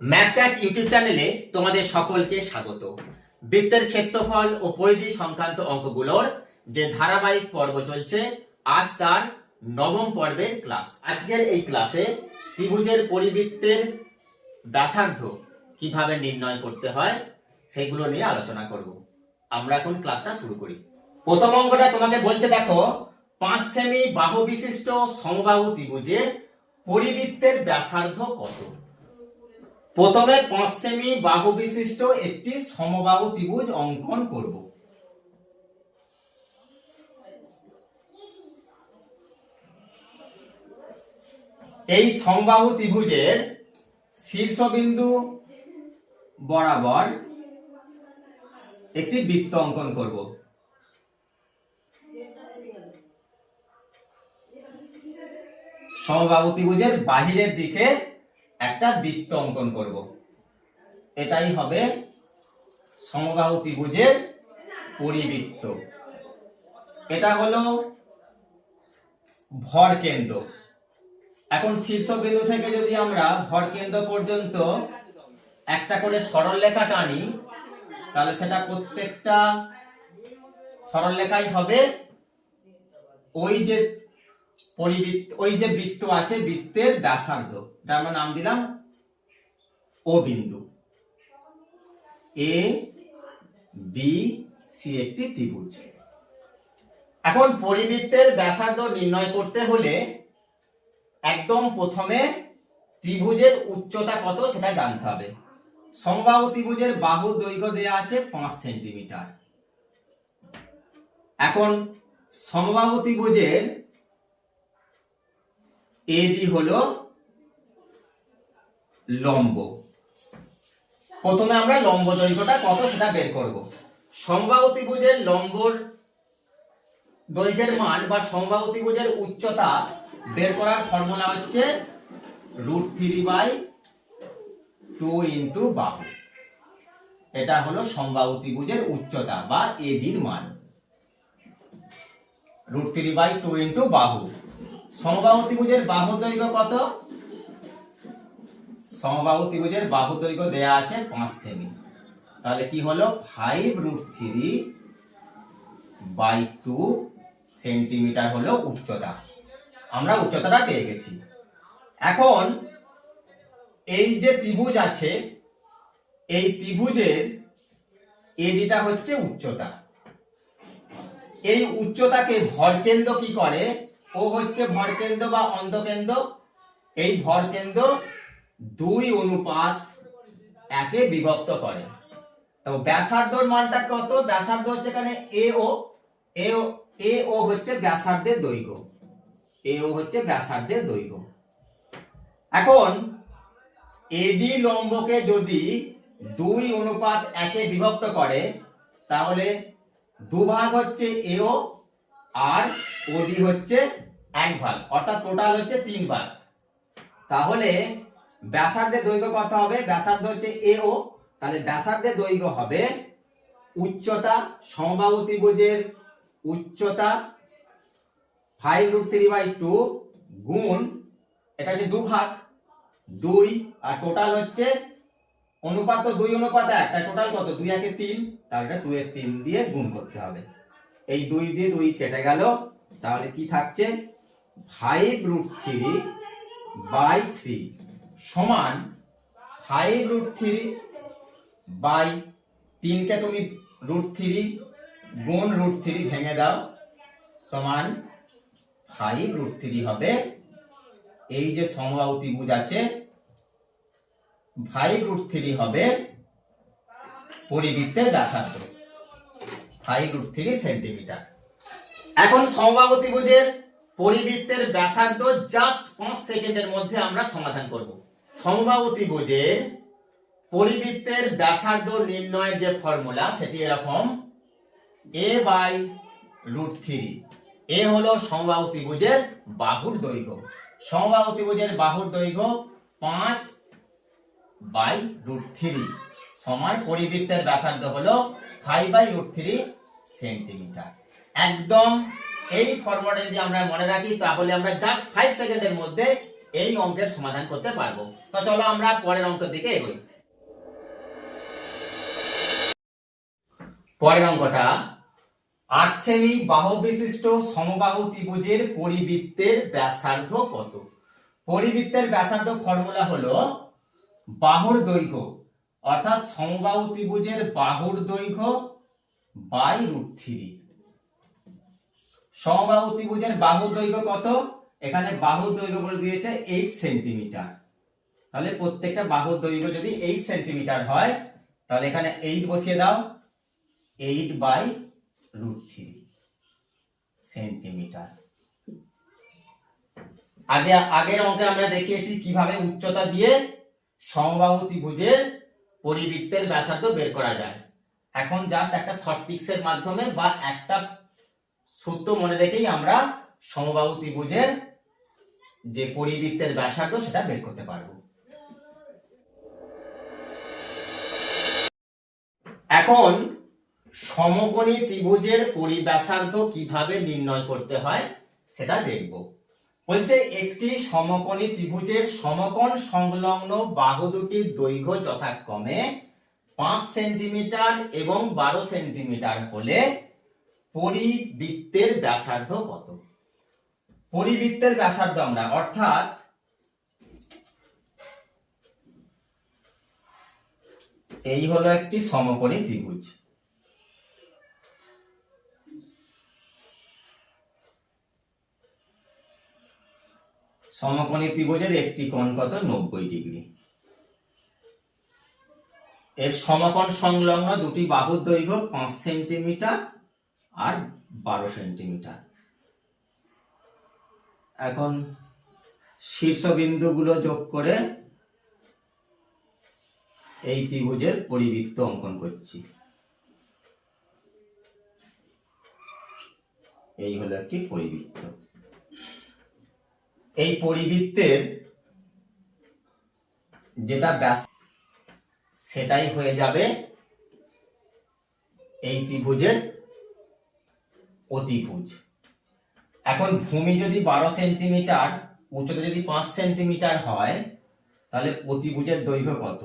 ম্যাথট্যাক YouTube চ্যানেলে তোমাদের সকলকে স্বাগত। বৃত্তের ক্ষেত্রফল ও পরিধি সংক্রান্ত অঙ্কগুলোর যে ধারাবাহিক পর্ব চলছে, আজ তার নবম পর্বের ক্লাস। আজকের এই ক্লাসে ত্রিভুজের পরিবৃত্তের ব্যাসার্ধ কীভাবে নির্ণয় করতে হয়, সেগুলো নিয়ে আলোচনা করব। আমরা এখন ক্লাসটা শুরু করি। প্রথম অঙ্কটা তোমাকে বলছে, দেখো, পাঁচ সেমি বাহু বিশিষ্ট সমবাহু ত্রিভুজের পরিবৃত্তের ব্যাসার্ধ কত? প্রথমে পাঁচ সেমি বাহু বিশিষ্ট একটি সমবাহু ত্রিভুজ অঙ্কন করব। এই সমবাহু ত্রিভুজের শীর্ষবিন্দু বরাবর একটি বৃত্ত অঙ্কন করব। সমবাহু ত্রিভুজের বাহিরের দিকে একটা বৃত্ত অঙ্কন করব। এটাই হবে সমবাহু ত্রিভুজের পরিবৃত্ত। এটা হলো ভর কেন্দ্র। এখন শীর্ষবিন্দু থেকে যদি আমরা ভর কেন্দ্র পর্যন্ত একটা করে সরল রেখা টানি, তাহলে সেটা প্রত্যেকটা সরল রেখাই হবে ওই যে পরিবৃত্ত, ওই যে বৃত্ত আছে, বৃত্তের ব্যাসার্ধ। এটা নাম দিলাম ও বিন্দু। এ বি সি একটি ত্রিভুজ। এখন পরিবৃত্তের ব্যাসার্ধ নির্ণয় করতে হলে একদম প্রথমে ত্রিভুজের উচ্চতা কত সেটা জানতে হবে। সমবাহু ত্রিভুজের বাহু দৈর্ঘ্য দেয়া আছে পাঁচ সেন্টিমিটার। এখন সমবাহু ত্রিভুজের এডি হলো লম্ব। প্রথমে আমরা লম্ব দৈর্ঘ্যটা কত সেটা বের করব। সমবাহু ত্রিভুজের লম্বর দৈর্ঘ্যের মান বা সমবাহু ত্রিভুজের উচ্চতা বের করার ফর্মুলা হচ্ছে root three by two into বাহু এটা হলো সমবাহু ত্রিভুজের উচ্চতা বা এডির মান। Root three by two into বাহু সমবাহু ত্রিভুজের বাহু দৈর্ঘ্য কত? সমবাহু ত্রিভুজের বাহু দৈর্ঘ্য দেয়া আছে পাঁচ সেমি। তাহলে কি হলো? Five root three by two centimeter হলো উচ্চতা। আমরা উচ্চতাটা পেয়ে গেছি। এখন এই যে ত্রিভুজ আছে, এই ত্রিভুজের এডিটা হচ্ছে উচ্চতা। এই উচ্চতাকে ভরকেন্দ্র কি করে? ও হচ্ছে ভরকেন্দ্র বা অন্তকেন্দ্র এই ভরকেন্দ্র দুই অনুপাত একে বিভক্ত করে। তো ব্যাসার্ধর মানটা কত? ব্যাসার্ধ হচ্ছে এখানে এ ও এ ও এ ও হচ্ছে ব্যাসার্ধের দৈর্ঘ্য। এ ও হচ্ছে ব্যাসার্ধের দৈর্ঘ্য। এখন এডি লম্বকে যদি দুই অনুপাত একে বিভক্ত করে, তাহলে দুভাগ হচ্ছে এও আর ওডি হচ্ছে এক ভাগ, অর্থাৎ টোটাল হচ্ছে তিন ভাগ। তাহলে ব্যাসার্ধের দৈর্ঘ্য কত হবে? ব্যাসার্ধ হচ্ছে এ ও তাহলে ব্যাসার্ধের দৈর্ঘ্য হবে উচ্চতা সমবাহু ত্রিভুজের উচ্চতা five root three by two গুণ, এটা হচ্ছে দুভাগ, দুই, আর টোটাল হচ্ছে অনুপাত তো দুই, অনুপাত এক। তাই টোটাল কত? দুই একে তিন। তাহলে এর তিন দিয়ে গুণ করতে হবে। এই দুই দিয়ে দুই কেটে গেল। তাহলে কি থাকছে? Five root three by three সমান ফাইভ রুট থ্রি বাই তিনকে তুমি রুট থ্রি গুণ রুট থ্রি ভেঙে দাও। সমান ফাইভ রুট থ্রি হবে। এই যে সমবাহু ত্রিভুজ আছে ফাইভ রুট থ্রি হবে পরিবৃত্তের ব্যাসার্ধ। Five root three centimeter. এখন সমবাহু ত্রিভুজের পরিবৃত্তের ব্যাসার্ধ জাস্ট পাঁচ সেকেন্ডের মধ্যে আমরা সমাধান করব। সমবাহু ত্রিভুজের পরিবৃত্তের ব্যাসার্ধ নির্ণয়ের যে ফর্মুলা সেটি এরকম a by root three a হলো সমবাহু ত্রিভুজের বাহুর দৈর্ঘ্য। সমবাহু ত্রিভুজের বাহুর দৈর্ঘ্য পাঁচ বাই রুট থ্রি সমান পরিবৃত্তের ব্যাসার্ধ হলো five by root three centimeter একদম এই ফর্মুলাটা যদি আমরা মনে রাখি, তাহলে আমরা জাস্ট ফাইভ সেকেন্ডের মধ্যে এই অঙ্কের সমাধান করতে পারব। তো চলো আমরা পরের অঙ্কের দিকে এগোই। পরের অঙ্কটা, আট সেমি বাহু বিশিষ্ট সমবাহু ত্রিভুজের পরিবৃত্তের ব্যাসার্ধ কত? পরিবৃত্তের ব্যাসার্ধ ফর্মুলা হলো বাহুর দৈর্ঘ্য। অর্থাৎ সমবাহু ত্রিভুজের বাহুর দৈর্ঘ্য বাই রুট থ্রি। সমবাহু ত্রিভুজের বাহুর দৈর্ঘ্য কত? এখানে বাহুর দৈর্ঘ্য বলে দিয়েছে এইট সেন্টিমিটার তাহলে প্রত্যেকটা বাহুর দৈর্ঘ্য যদি এইট সেন্টিমিটার হয়, তাহলে এখানে এইট বসিয়ে দাও। Eight by root three centimeter আগে, আগের অঙ্কে আমরা দেখিয়েছি কীভাবে উচ্চতা দিয়ে সমবাহু ত্রিভুজের পরিবৃত্তের ব্যাসার্ধ বের করা যায়। এখন জাস্ট একটা শর্ট ট্রিক্সের মাধ্যমে বা একটা সূত্র মনে রেখেই আমরা সমবাহু ত্রিভুজের যে পরিবৃত্তের ব্যাসার্ধ সেটা বের করতে পারব। এখন সমকোণী ত্রিভুজের পরিব্যাসার্ধ কীভাবে নির্ণয় করতে হয় সেটা দেখব। বলছে, একটি সমকোণী ত্রিভুজের সমকোণ সংলগ্ন বাহু দুটির দৈর্ঘ্য যথাক্রমে পাঁচ সেন্টিমিটার এবং বারো সেন্টিমিটার হলে পরিবৃত্তের ব্যাসার্ধ কত? পরিবৃত্তের ব্যাসার্ধ আমরা, অর্থাৎ এই হলো একটি সমকোণী ত্রিভুজ। সমকোণী ত্রিভুজের একটি কোণ কত? নব্বই ডিগ্রি। এর সমকোণ সংলগ্ন দুটি বাহুর দৈর্ঘ্য পাঁচ সেন্টিমিটার আর বারো সেন্টিমিটার। এখন শীর্ষবিন্দুগুলো যোগ করে এই ত্রিভুজের পরিবৃত্ত অঙ্কন করছি। এই হলো একটি পরিবৃত্ত। এই পরিবৃত্তের যেটা ব্যাস সেটাই হয়ে যাবে এই ত্রিভুজের অতিভুজ। এখন ভূমি যদি বারো সেন্টিমিটার, উচ্চতা যদি পাঁচ সেন্টিমিটার হয়, তাহলে অতিভুজের দৈর্ঘ্য কত?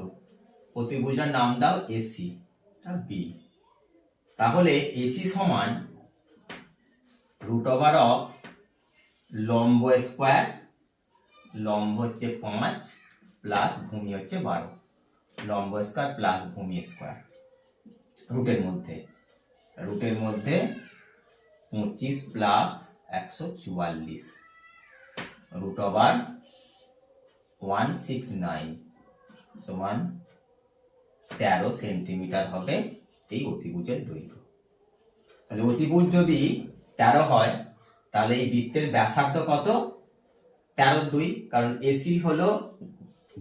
অতিভুজটার নাম দাও এসি বি তাহলে এসি সমান রুট ওভার অফ লম্ব স্কোয়ার, লম্ব হচ্ছে পাঁচ, প্লাস ভূমি হচ্ছে বারো। লম্ব স্কোয়ার, প্লাস ভূমি স্কোয়ার। রুটের মধ্যে রুটের মধ্যে পঁচিশ প্লাস একশো চুয়াল্লিশ। Root over one six nine, সমান তেরো সেন্টিমিটার হবে এই অতিভুজের দৈর্ঘ্য। তাহলে অতিভুজ যদি তেরো হয় তাহলে এই বৃত্তের ব্যাসার্ধ কত? তেরো দুই, কারণ এসি হলো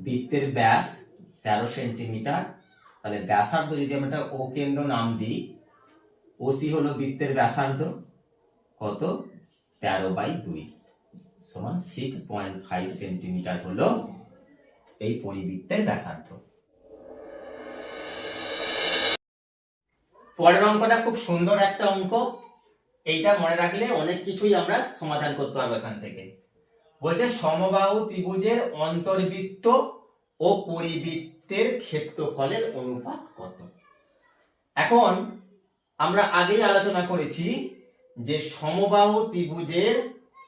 বৃত্তের ব্যাস তেরো সেন্টিমিটার। তাহলে ব্যাসার্ধ যদি আমরা একটা ও কেন্দ্র নাম দিই ওসি হলো বৃত্তের ব্যাসার্ধ। কত? তেরো বাই দুই সমান সিক্স পয়েন্ট ফাইভ সেন্টিমিটার হলো এই পরিবৃত্তের ব্যাসার্ধ। পরের অঙ্কটা খুব সুন্দর একটা অঙ্ক। এইটা মনে রাখলে অনেক কিছুই আমরা সমাধান করতে পারব এখান থেকে। বলছে সমবাহু ত্রিভুজের অন্তর্বৃত্ত ও পরিবৃত্তের ক্ষেত্রফলের অনুপাত কত? এখন আমরা আগেই আলোচনা করেছি যে সমবাহু ত্রিভুজের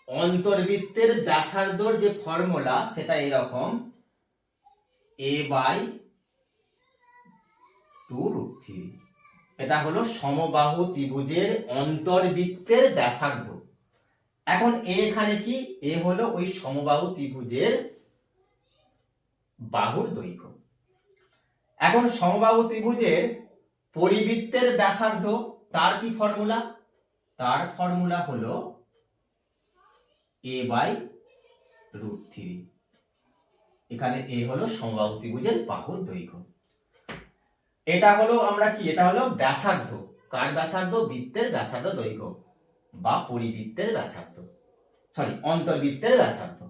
অন্তর্বৃত্তের ব্যাসার্ধর যে ফর্মুলা সেটা এরকম a by two root three এটা হলো সমবাহু ত্রিভুজের অন্তর্বৃত্তের ব্যাসার্ধ। এখন এখানে কি? এ হলো ওই সমবাহু ত্রিভুজের বাহুর দৈর্ঘ্য। এখন সমবাহু ত্রিভুজের পরিবৃত্তের ব্যাসার্ধ, তার কি ফর্মুলা? তার ফর্মুলা হলো এ বাই রুট থ্রি এখানে এ হলো সমবাহু ত্রিভুজের বাহুর দৈর্ঘ্য। এটা হলো আমরা কি? এটা হলো ব্যাসার্ধ। কার ব্যাসার্ধ? বৃত্তের ব্যাসার্ধ দৈর্ঘ্য বা পরিবৃত্তের ব্যাসার্ধ। সরি অন্তর্বৃত্তের ব্যাসার্ধ।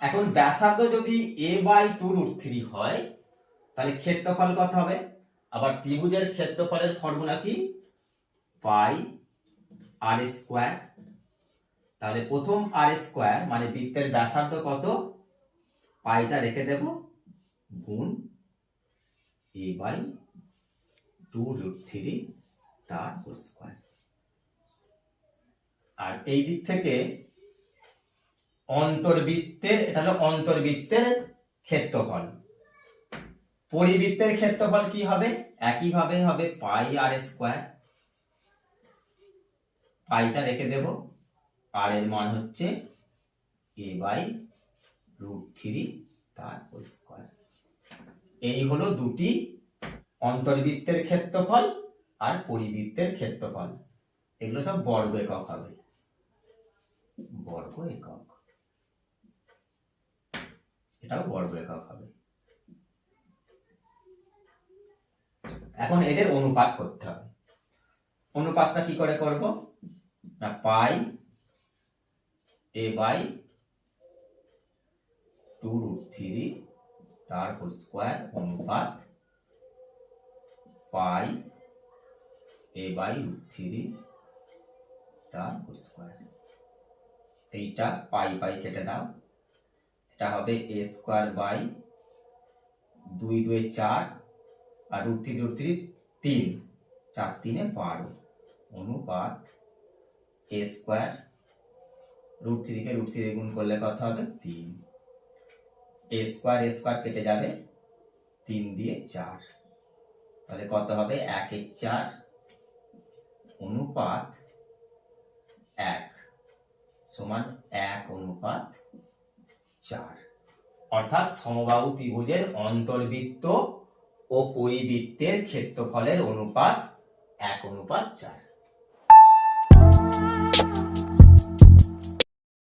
এখন ব্যাসার্ধ যদি a by two root three হয়, তাহলে ক্ষেত্রফল কত হবে? আবার ত্রিভুজের ক্ষেত্রফলের ফর্মুলা কি? পাই আর স্কোয়ার তাহলে প্রথম আর স্কোয়ার মানে বৃত্তের ব্যাসার্ধ কত? পাইটা রেখে দেব। গুণ a by two root three তার হোল স্কোয়ার আর এই দিক থেকে অন্তর্বৃত্তের, এটা হলো অন্তর্বৃত্তের ক্ষেত্রফল। পরিবৃত্তের ক্ষেত্রফল কি হবে? একইভাবে হবে পাই আর স্কোয়ার পাইটা রেখে দেব। আর এর মান হচ্ছে এ বাই রুট থ্রি তার স্কোয়ার এই হলো দুটি অন্তর্বৃত্তের ক্ষেত্রফল আর পরিবৃত্তের ক্ষেত্রফল। এগুলো সব বর্গ একক হবে। বর্গ একক। এটাও বর্গ একক হবে। এখন এদের অনুপাত করতে হবে। অনুপাতটা কি করে করব? না, pi a by two root three তার হোল স্কোয়ার অনুপাত pi a by root three তার হোল স্কোয়ার এইটা পাই পাই কেটে দাও। এটা হবে এ স্কোয়ার বাই দুই দুই চার আর রুট থ্রি রুট থ্রি তিন। চার তিনে বারো। অনুপাত এ স্কোয়ার রুট থ্রিকে রুট থ্রি গুণ করলে কত হবে? তিন। এ স্কোয়ার স্কোয়ার কেটে যাবে তিন দিয়ে চার। তাহলে কত হবে? একের চার অনুপাত এক। সমান এক অনুপাত চার। অর্থাৎ সমবাহু ত্রিভুজের অন্তর্বৃত্ত ও পরিবৃত্তের ক্ষেত্রফলের অনুপাত এক অনুপাত চার।